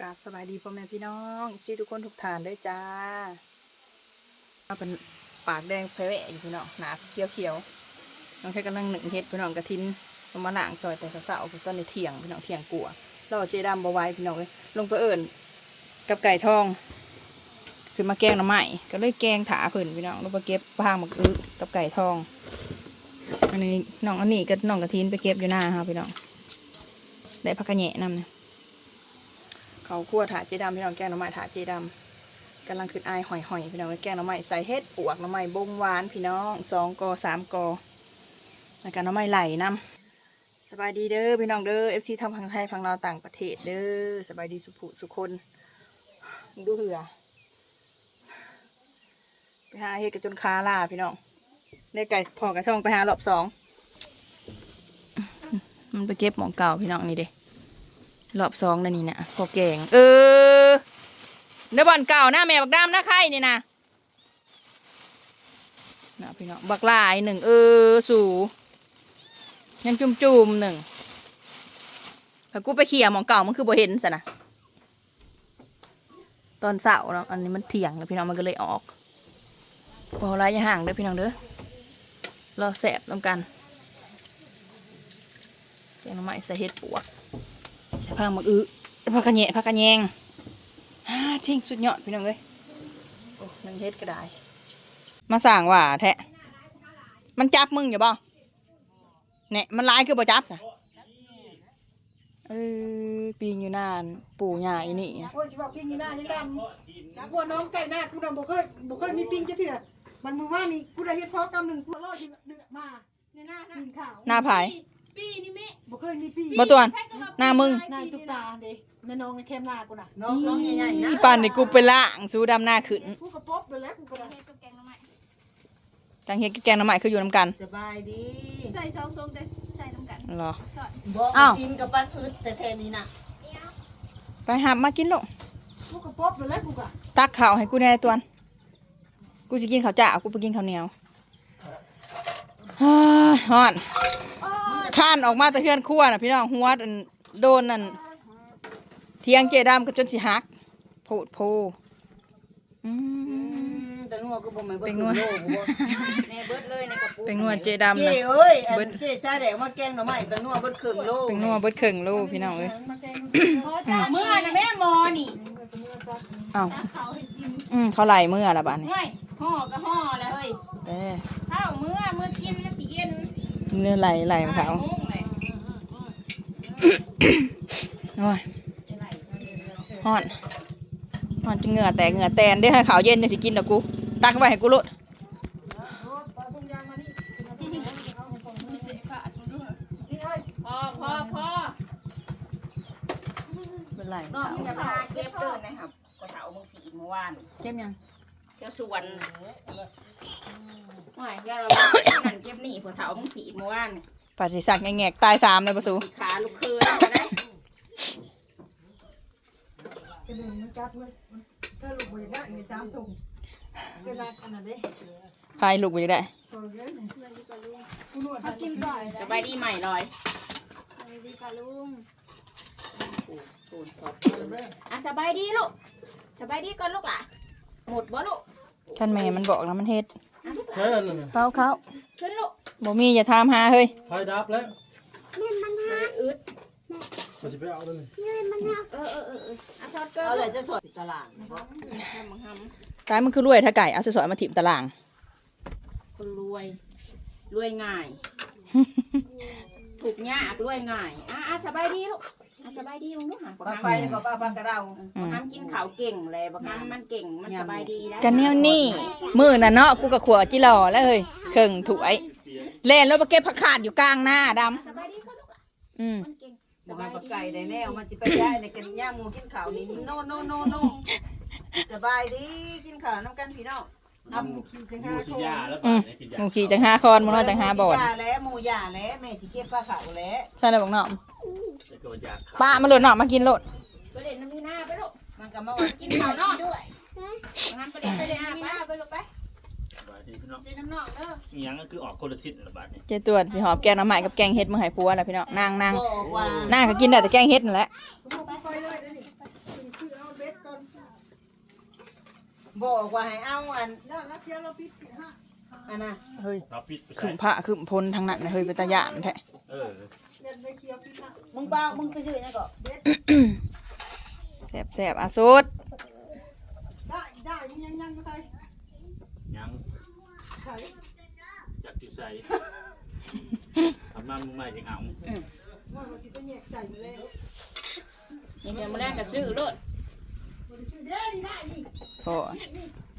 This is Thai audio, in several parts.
กราบสบายดีพ่อแม่พี่น้องที่ทุกคนทุกฐานด้วยจ้าเอาเป็นปากแดงแผลอยู่พี่น้องหนาเขียวเขียวๆน้องแค่กำลังหนึ่งเฮ็ดพี่น้องกระทินลงมาล่างซอยแต่สาวๆต้นในเถียงพี่น้องเถียงกลัวเราเอาเจดำบาไว้พี่น้องเลยลงไปเอิ่นกับไก่ทองคือมาแกงหน้ำใหม่ก็เลยแกงถาเพิ่นพี่น้องลงไปเก็บพางหมักอึกับไก่ทอง อันนี้น้องอันนี้ก็น้องกระทินไปเก็บอยู่หน้าค่ะพี่น้องได้พักกระแหน่นำนะ เขาคั่วถาเจดำพี่น้องแกงหน่อไม้ถาเจดำกำลังขึ้นอายหอยหอยๆพี่น้องแกงหน่อไม้ใส่เห็ดปวกหน่อไม้บงหวานพี่น้องสองกอสามกอแล้วก็หน่อไม้ไหลน้ำสบายดีเด้อพี่น้องเด้อเอฟซีทำพังไทยพังเราวต่างประเทศเด้อสบายดีสุภุสุคนดูเหือไปหาเห็ดกันจนคาล่าพี่น้องได้ไก่พอกระท่องไปหารอบสองมันไปเก็บหมองเก่าพี่น้องนี่เด้ รอบสองนั่นนี่นะพอแกง เออเนื้อบอลเก่าหน้าแม่บักดำหน้าไข่นี่นะนะพี่น้องบักลายหนึ่งเออสูยังจุ่มจุ่มๆหนึ่งแล้วกูไปเขี่ยหมองเก่ามันคือบ่เห็นสะนะตอนเสาเนาะอันนี้มันเถียงแล้วพี่น้องมันก็เลยออกพอไรอย่าห่างเด้อพี่น้องเด้อรอแสบน้ำกันแกงน้ำไม้ใส่เห็ดปวก ใส่ผักมักอื้อผักกระแหน่ผักกระแยงฮ่าเท่งสุดยอดพี่น้องเอ้ยโอ้นังเฮ็ดก็ได้ มาสั่งว่าแท้มันจับมึงอย่าบ่เนี่ยมันร้ายคือบ่จับสะเออปีนอยู่นานปู่ย่าอีนี่นะโอ้ยจะบอกปิ้งอยู่หน้ายังดำจากวัวน้องไก่หน้ากูดำบ่เคยบ่เคยมีปิ้งจะเถื่อมันมือว่านี่กูได้เฮ็ดพอกำหนึ่งกูรอดเดือดมาในหน้านะกินข้าว ปีนี่แม่บ่เคยมีปิ้งบ่ตวนหน้ามึงนายตุ๊กตาเด้แม่น้องในแคมหน้ากูน่ะน้องน้องใหญ่ๆนะอีป่านนี่กูไปล่างสู้ดำหน้าขึ้นกูกระป๊อบไปแล้วกูก็ได้เฮ็ดกับแกงน้ำใหม่จังเฮ็ดกับแกงหน้ำใหม่คืออยู่น้ำกันสบายดีใส่ซองทรงแต่ใส่น้ำกันเหรอสอดบอกอ้าวกินกับปั้นอึดแต่แทนนี้นะไปหามากินลูกกูกระป๊อบไปแล้วกูก็ตักข้าวให้กูแหน่ตวนกูจะกินข้าวจ้ากูไปกินข้าวเหนียวฮ่าฮ้อน ข้านออกมาแตะเทือนครั่วน่ะพี่น้องหัวอันโดนนั่นเทียงเจดำก็จนสิหักโพดโพอืมแต่นัวก็บ่แม่นบ่เป็นถึนังวโลกบ่แม่เบิดเลยในกระปุกเป็นนัวเจดำเจ้นะเอ้ยอันเบิดเจ้ชาแดงมาแกงหน่อไม้เป็นนัวเบิดครึ่งโลเป็นนัวเบิดเข่งลูกพี่น้องเอ้ยมาแกงเมื่อนะแม่มอนี่อ้าวตาเขาให้กินอืมเขาไหลเมื่อละบ้านนี้ห่วยห่อก็ห่อแล้วเฮ้ยเอ้ยข้าวเมื่อเมื่อกินแล้วสิเย็น เนื้อไหลไหลมาเขาโมงเลยโอ้ยฮ้อนฮ้อนจนเหงื่อแตกเหงื่อแตนได้ให้ขาวเย็นจะสิกินดอกกูตักไว้ให้กูโลดปลาบุญยางมานี่เสพขาดมึงดูนี่เอ้ยพอพอพอเป็นไรน้องมึงจะพาเก็บเดินนะครับกระเถามึงสีเมื่อวานเจ็บยังเจ้าสวนห่วยเดี๋ยวเรานั่นเก็บนี่กระเถามึงสีเมื่อวานปาสิสักแงกๆตายสามเลยปะสูสีขาลูกคืนก็ได้กระดึงมันจับเลยถ้าลูกบ่อยากได้อย่าตามตรงเวลาอันนั้นเด้พายลูกไปได้โอ้ยกูนวดให้กินก่อนสบายดีใหม่ลอยดีค่ะลุงอะสบายดีลูกสบายดีก่อนลูกหล่ะหมดบ่ลูก ท่านแม่มันบอกแล้วมันเฮ็ดใช่แล้วนะเขาเขาขึ้นลูกบ่มีอย่าถามหาเฮ้ยไฟดับแล้วบ่ได้อึดมันจะไปเอาแล้วนี่เออเออเออเอออะทอดเกลือเอาอะไรลูกจะสอดตลาดทำบังคับกายมันคือรวยถ้าไก่เอาสวยๆมาถิ่มตารางคนรวย รวยง่าย ถูกยากรวยง่ายอะอะสบายดีลูก อะสบายดีมึงลูกหาปลาไฟกับปลาปลากระเดาบังคับกินข้าวเก่งเลยบังคับมันเก่งมันสบายดีได้กันแนวนี่มือน่ะเนาะกูกับขวจิหล่อแล้วเฮ้ยเข่งถวยเล่นแล้วมาเก็บผักขาดอยู่กลางหน้าดสบายดีก่อนลูกอะำอืมมันเก่งสบ่บามายปลาดีไก่ได้แนวมันสิไปย้ายในกันย่างหมูกินข้าวนี่โนโนโนโนสบายดีกินข้าวน้ำกันพี่น้องทำคิวจังหห้ามูคสินยาแล้วอืป่ะมเนี่ยกินหยามูขี่จังห้าคอนมันนอนจังห้าบอดหมูยาแล้วหมูยาแล้วแม่สิเก็บปลาเขาแล้วใช่เลยบอกเนาะ แล้วก็ยาขาวป้ามาโหลดเนาะมากินโหลดไปเล่นน้ำมีหน้าไปลูกมันก็มาว่ากินข้าวนี่ด้วยบังคับไปเล่นไปเล่นน้ำหน้าไปลูกไปสบายดีพี่น้องเดินน้ำนอกเด้ออีหยังก็คือออกคนละสิทธิ์ละบาทนี่เจตรวจสิหอบแกงน้ำใหม่กับแกงเฮ็ดมาให้ผัวนะพี่น้องนางนางบอกว่านางก็กินได้แต่แกงเฮ็ดนั่นแหละไปเลยเด้อนี่บอกว่าให้เอาอันแล้วแล้วเที่ยวเราปิดฮะอันน่ะเฮ้ยเราปิดไปขึ้ใช้นผ้าขึ้นพลทางนั้นน่ะเฮ้ยเป็นตาย่านแท้ เออ เรียนไปเที่ยวปิดฮะมึงเปล่ามึงไปซื้อยังก็เด็ดแซ่บแซ่บอะสุดได้ได้มึงยังยังอยู่ใครยังใครจากที่ใส่ทำมามึงไม่ยังเอาว่าเราสิไปแยกใส่มาแล้วนี่จะมาแรกกับซื้อรถบ่ได้ชื่อเด้นี่ได้นี่โอ้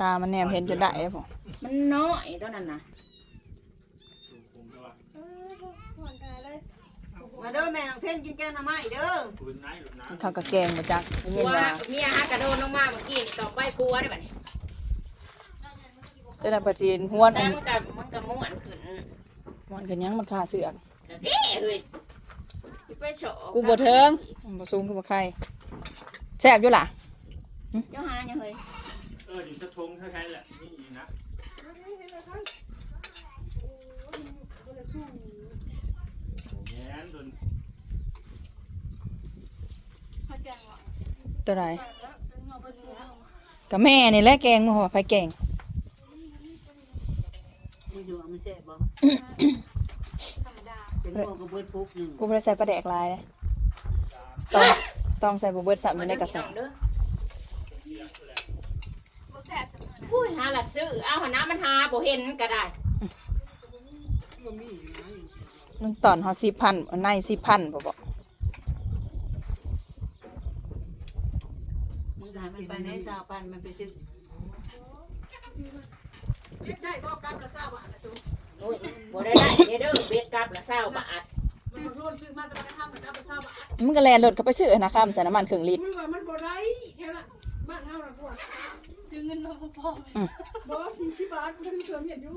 ตา มันแนมเห็นจะได้พอมันน้อยตอนนั้นนะ มาเด้อแม่น้องเท่นกินแกงหน่อไม้เด้อปืนไหนหรือน้ข้าวกะแกงมาจักได้ยินผัวว่าเมียฮักกระโดดลงมาเมื่อกี้นี่ต่อไปผัวได้บัดนี้เจ้าหน้าประจีนห้วนอัแต่นมันกับมันกับม้วนขึ้นมันกันยังมันขาเสือกแต่เด้เฮ้ยสิไปโฉกูบ่เทิงมันบ่สูงกูบ่ใครแซ่บอยู่ล่ะเจ้าหาเนี่ยเฮ้ยำเอออยู่สะทงคล้ายๆแหละนี่อีนะแง้นโดน ตัวไหนกับแม่นี่แหละแกงมาหัวไผแกงมึงดูว่ามันแซ่บบ่เป็นพวกกระเบิดปุ๊กหนึ่งกูบ่ได้ใส่ปลาแดกลายเลยต้องต้องใส่บ่เบิดสับอยู่ในกระสอบเด้อบ่แซ่บสักหน่อยผู้ยหาละซื้อเอาหาน้ำมันหาบ่เห็นก็ได้มันตอนเฮา10,000อันใน10,000บ่บอก มึงถามมันไปไหนสาวปันมันไปซื้อเด็ดได้บ่กลับละทราบว่าละจุ๊บโอ้ยบ่ได้ได้เด้อเด้อเบ็ดกลับละ20บาทตื่นร่วนซื้อมาแต่บ่ได้ทำกลับละทราบว่ามึงก็แลนรถเข้าไปซื้อนะครับใส่น้ำมันครึ่งลิตรมึงว่ามันบ่ได้แค่ละบ้านเฮาน่ะพวกคือเงินมาบ่พอบ่40บาทกูทำเสริมเห็นอยู่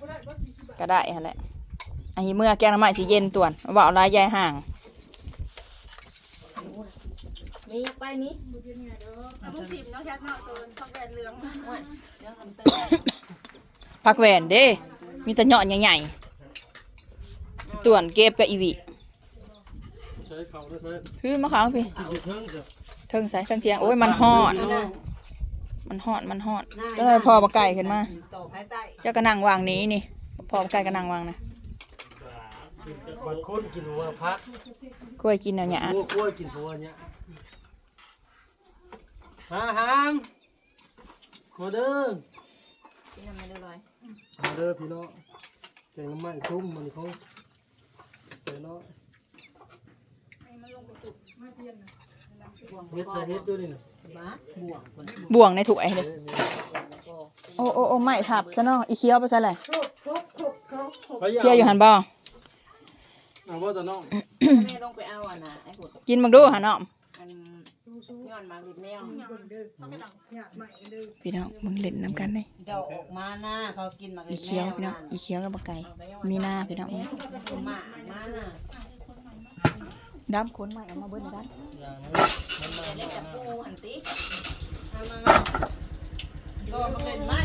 บ่ได้บ่40บาทก็ได้หั่นแหละอันนี้เมื่อแกงน้ำมันสิเย็นต่วนเว่าเอาลายยายห่างมีไปนี้ เอามึงถิ่มเนาะแค่เนาะตัวฟักแดดเหลืองโอ้ยเรื่องคำเตือนผักแหวนเด้ มีแต่เหยอดใหญ่ๆต่วนเก็บกับอีวิใช้เขาได้ใช้คือมะขามพี่กินเพิ่งเถอะเทิงใส่เทิงเทียงโอ้ยมันฮอด มันฮอด มันฮอดก็เลยพอปลาไก่ขึ้นมาต่อภายใต้เจ้าก็นั่งวางนี้นี่ พอปลาไก่ก็นั่งวางนะบางคนกินหัวพักกล้วยกินเอาหยาหัวกล้วยกินหัวเนี้ย มาหามมาเด้อกินน้ำไม่ได้ลอยมาเด้อพี่น้องแกงน้ำมันซุ่มมันเขาเจ๋อเนาะเฮ็ดใส่เฮ็ดด้วยนี่นะบ้าบ่วงคนบ่วงในถุงไอ้เลยโอ้โอ้โอ้ไม่ทับซะเนาะอีเคี้ยวไปซะเลยครบครบครบครบครบเคี้ยวอยู่หันบ่เอาว่าแต่น้องแม่ลงไปเอาอะนะไอ้หัวกินมึงดูหันเนาะ อันย้อนมาหลุดแนวเบิ่งเด้อหยาดใหม่เด้อพี่น้องมึงเล่นน้ำกันได้เดาออกมาหน้าเขากินมาอีเคี้ยวพี่น้องอีเคี้ยวกับปลาไก่มีหน้าพี่น้องมามาน่ะดำคนใหม่เอามาเบิ้ลด้านอย่างนั้นมันมาเล่นกับปูอันติทำมามาก็มันเป็นไม้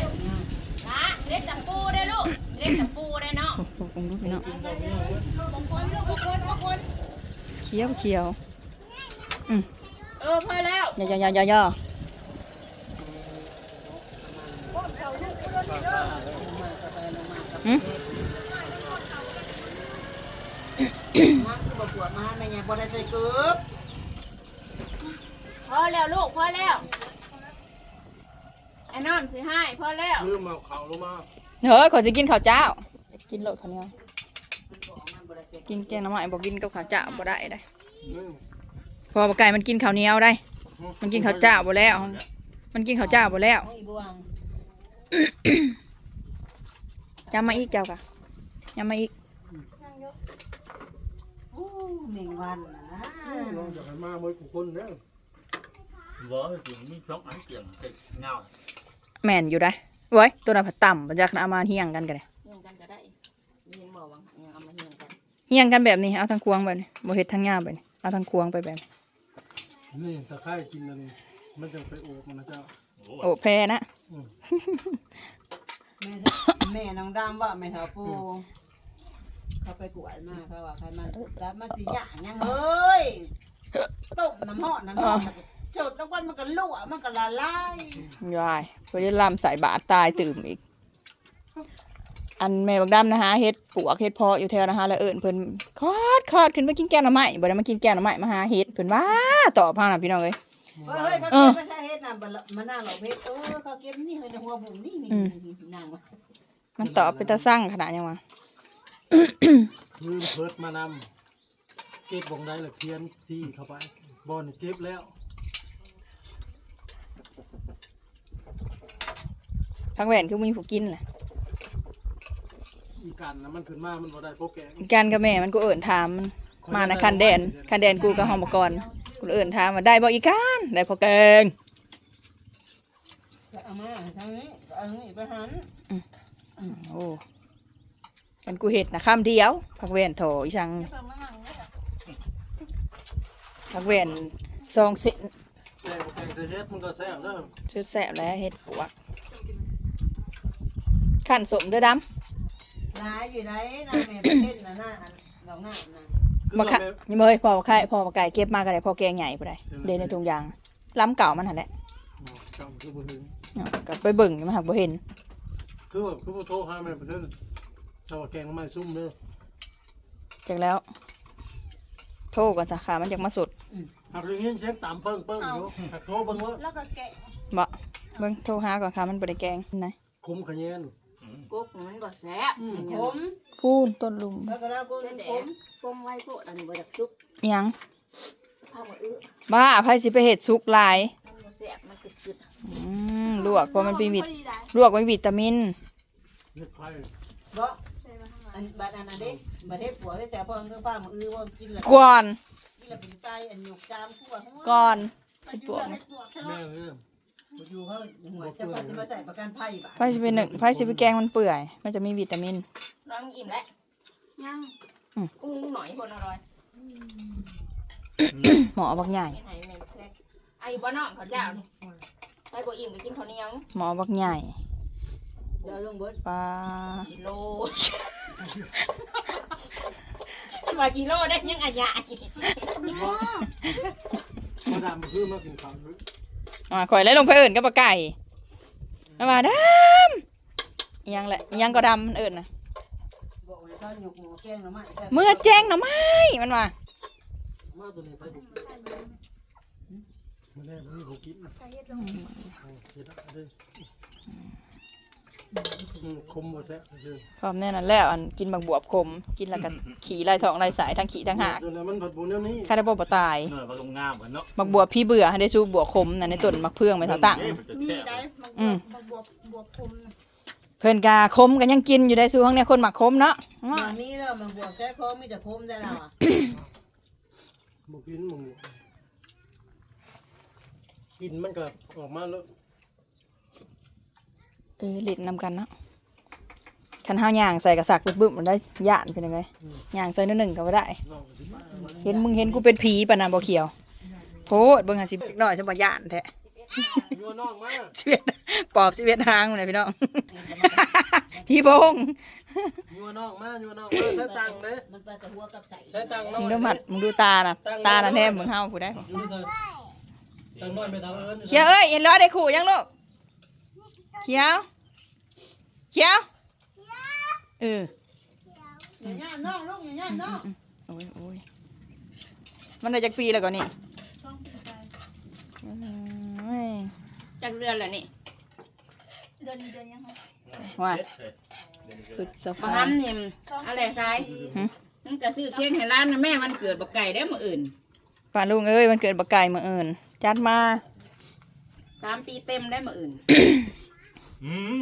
นะเล่นกับปูได้ลูกเล่นกับปูได้เนาะโอ้โหผมดูพี่น้องบางคนลูกบางคนบางคนเคี้ยวเคี้ยวเออพอแล้วย่อย่อย่อย่อย่อหืมมาคือบ่ปวดมาแม่ยังบ่ได้ใส่เกือบพอแล้วลูกพอแล้วไอ้น้ำสิให้พอแล้วลืมเอาเขาลงมาเฮ้ยขอจะกินข้าวเจ้า กินโลดข้าวเหนียวมันบ่ได้ใส่กินแกงหน้ำมันบอกกินกับข้าวเจ้าบ่ได้ได้ลืม พอปลาไก่มันกินข้าวเหนียวได้ มันกินข้าวเจ้าบ่แล้ว มันกินข้าวเจ้าบ่แล้ว โอ้ยบ่วงยำมาอีกเจ้ากะยำมาอีกโอ้แมงวันน่ะนะน้องจะให้มาเมื่อกูคนเด้อบ่จริงมีช่องอันเกี่ยงเจ็ดเงาแม่นอยู่ได้เว้ยตัวนั้นผัดต่ำมันจะเอามาเฮียงกันกันเลยเฮียงกันก็ได้เฮียงบอกว่าเฮียงเอามาเฮียงกันเฮียงกันแบบนี้เอาทางควงไปนี่บ่เฮ็ดทางยาวไปนี่เอาทางควงไปแบบนี้ นี่ตะไคร้กินอันนี้มันจะไปโอบมันนะเจ้าโอ้แพ้นะ แม่แม่น้องดำว่าแม่เฒ่าปูเขาไปกวดมาเขาว่าใครมันแล้วมันสิหยางยังเฮ้ยต้มน้ำหอดน้ำหอดสดแล้วก็มันก็รั่วมันก็ละลายยายเพื่อจะลำใส่บาทตายตื่มอีก อันแม่บักดำนะฮะเฮ็ดปวกเฮ็ดเพออยู่แถวนะฮะแล้วเอิญเพิ่นคอดคอดขึ้นมากินแกงหน่อไม้บ่ได้มากินแกงหน่อไม้มาหาเฮ็ดเพิ่นว่าตอบพาน่ะพี่น้องเอ้ยเฮ้ยเขาเก็บมาใช้เฮ็ดน่ะบัดละมานั่งเหล่าเพชรโอ้ยเขาเก็บนี่เฮ้ยในหัวบุ๋มนี่นี่อืมนั่งวะมันตอบเป็นตาสั่งขนาดยังวะมือเพิดมานำเก็บบงได้เลยเพียนซี่เข้าไปบอลเก็บแล้วพักแหวนคือมีผู้กินแหละ อีกันนะมันขึ้นมา มันบ่ได้โปรแกรมกันกับแม่มันก็เอิญถามมันมานะคันแดนคันแดนกูกับหอมกรกูเอิญถามว่าได้บ่อีกันได้พอแกงเอามาทางนี้เอาอันนี้ไปหันโอ้กันกูเห็ดนะข้ามเดียวพักแหวนโถอีสังเพิ่มมาหนังเลยอะพักแหวนซองเส้นแกงแกงเซ็ตมันก็แซ่บเด้อชุดแสบแล้วเห็ดปวกขันสมเด้อด หลายอยู่ไหนน่ะแม่ประเทศน่ะน่ะอันดอกหน้าน่ะคือำมาว่าค่ะแม่ยังเมยพอไข่พอไก่เก็บมาก็ได้พอแกงใหญ่ผู้ใดเดนในถุงยางล้ำเก่ามันหันแหละอ๋อจำคือบ่ถึงเนาะก็ไปเบิ่งมาหักบ่เห็น คือว่าคือบ่โทรหาแม่ประเทศชาวาแกงไม้ซุ่มเด้อจากแล้ว โทษกันสาขามันจากมาสุดหากอย่างนี้เช็คตามเปิ้งเปิ้งอยู่หากโทรเบิ่งว่าแล้วก็แกะบ่เบิ่งโทรหาก่อนค่ะมันบ่ได้แกงไหนคุมขะแยน กุ๊กมันก็แซ่บอืมมันผยังมพูนต้นลุมแล้วก็เราก็เส้นแดผงมฟงไว้โพดอันนี้บ่ดักซุปอิหยังข้าวมาอื้อบ้าไผสิไปเฮ็ดสุกหลายมันบ่แซ่บมันกึดอืมลวกเพราะมันเป็นวิตพอดีได้ลวกไว้วิตามินเฮ็ดไฟบ่ใส่มาข้างหลังอันบัดอันนั้นเด้บัดเฮ็ดผัวได้แต่พอมันก็ฟ้ามาอื้อว่ากินแล้วก่อนกินแล้วเป็นไตอันหยกจามทั่วหัวก่อนไปอยู่เรื่องให้ปวกเถแม่อะเด้อบ่ อยู่เขาหัวจะพาสิมาใส่ประกันภัยบ่ะไผสิไปหนึ่งไผสิไปแกงมันเปื่อย มันจะมีวิตามินๆน้องอิ่มแล้วยังกุ้งหน่อยคนอร่อยหมอบักใหญ่ ไม่ให้แม่แซ่บไอ้บ่น้องเขาเจ้านี่ใส่บ่อิ่มก็กินข้าวเหนียวหมอบักใหญ่เดี๋ยวลงเบิดปลากิโลว่ากิโลได้ยังอะยะมาดามคือมากินข้าวอยู่ อ่าข่อยไล่ลงไปเอิญกับปลาไก่แล้วมาดำอิหยังแหละอิหยังก็ดำมันเอิญนะบอกให้เขาหยกหมูแกงหน่อไม้แซ่บเมื่อแจ้งหน่อไม้มันว่า มาตัวนี้ไปบุกมันแน่มันมีของกินใส่เฮ็ดลงเอาเฮ็ดเอาเด้ออืมแซ่บเด้อพร้อมแน่นั่นแล้วอันกินบักบวบขมกินแล้วก็ขี่ไล่ท้องไล่สายทั้งขี่ทั้งหักตัวนั้นมันผัดบุญแนวนี้ข้าได้บ่บ่ตายเออก็ลงงามเหมือนเนาะบักบวบพี่เบื่อให้ได้สู้บวบขมน่ะในต้นมักเพื่องไปเท่าตั้ง มีได้มันบอืมบมันบวบบวบคมน่ะเพิ่นกาคมกันยังกินอยู่ได้สู้ห้องเนี่ยคนมักคมเนาะมันมีแล้วมันบวกแค่คอมีแต่คมได้แล้วอะบ่กินหมูกินมันก็ออกมาแล้ว เออเล่นนำกันเนาะคันเฮาย่างใส่กระสักบึ้มๆมันได้ย่านเป็นยังไงย่างใส่นิดหนึ่งก็บ่ได้นอกสิมาเห็นมึงเห็นกูเป็นผีปะนะบ่เขียวโพดเบิ่งหาสิหน่อยจะบ่ย่านแท้ยัวนอกมาชีวิตปอบชีวิตหางมันเลยพี่น้องพี่บงยัวนอกมายัวนอกมาใช้ตังค์เด้มันไปแต่หัวกับใส่ใช้ตังค์น้มึองยดูมัดมึงดูตาน่ะตาน่ะแนมมึงเฮาผู้ได้อยู่นี่ใส่ตังค์น้อยไปทางเอิญเขียวเอ้ยเห็นล้อได้ขู่ยังลูก เขียวเขียวเอออย่าย่านน้องลูกอย่าย่านน้องโอ้ยโอ้ยมันได้จักปีแล้วก่อนนี่ช่องปีไปเอ้ยจักเดือนแล้วนี่เดือนนี้เดือนยังไงว่าเด็ดเลยฝึกสะปลาฟานหำนี่อะไรทรายมันก็ซื้อเค้กให้ร้านนะแม่มันเกิดบักไก่ได้มื้ออื่นป่าลุงเอ้ยมันเกิดบักไก่มาเอิญจัดมาสามปีเต็มได้มื้ออื่น อืม